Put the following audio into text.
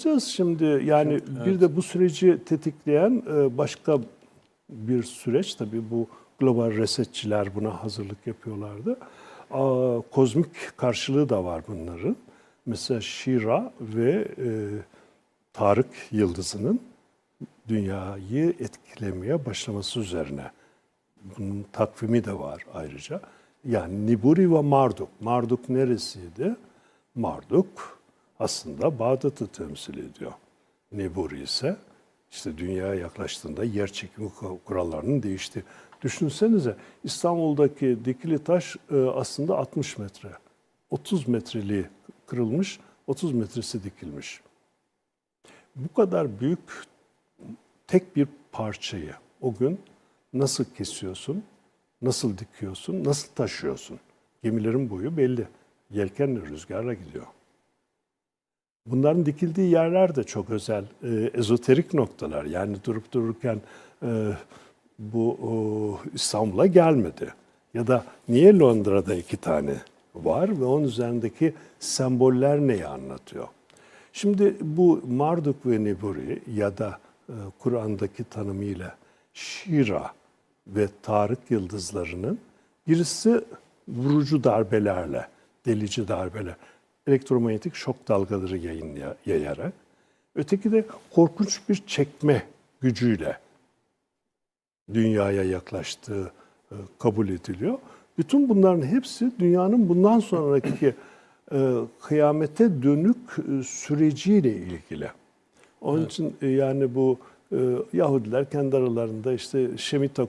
Bakacağız Şimdi yani bir de bu süreci tetikleyen e, başka bir süreç tabii bu global resetçiler buna hazırlık yapıyorlardı. Kozmik karşılığı da var bunların. Mesela Şira ve e, Tarık yıldızının dünyayı etkilemeye başlaması üzerine. Bunun takvimi de var ayrıca. Yani Niburi ve Marduk. Marduk neresiydi? Marduk aslında Bağdat'ı temsil ediyor. Niburi ise işte dünyaya yaklaştığında yer çekimi kurallarının değişti. Düşünsenize İstanbul'daki dikili taş e, aslında 60 metre. 30 metreliği kırılmış, 30 metresi dikilmiş. Bu kadar büyük tek bir parçayı o gün nasıl kesiyorsun, nasıl dikiyorsun, nasıl taşıyorsun? Gemilerin boyu belli. Yelkenle rüzgarla gidiyor. Bunların dikildiği yerler de çok özel, e, ezoterik noktalar. Yani durup dururken e, bu o, İstanbul'a gelmedi. Ya da niye Londra'da iki tane var ve onun üzerindeki semboller neyi anlatıyor? Şimdi bu Marduk ve Niburi ya da e, Kur'an'daki tanımıyla Şira ve Tarık yıldızlarının birisi vurucu darbelerle, delici darbeler, elektromanyetik şok dalgaları yayınlaya, yayarak, öteki de korkunç bir çekme gücüyle dünyaya yaklaştığı e, kabul ediliyor. Bütün bunların hepsi dünyanın bundan sonraki e, kıyamete dönük e, süreciyle ilgili. Onun için e, yani bu Yahudiler kendi aralarında işte Shemitah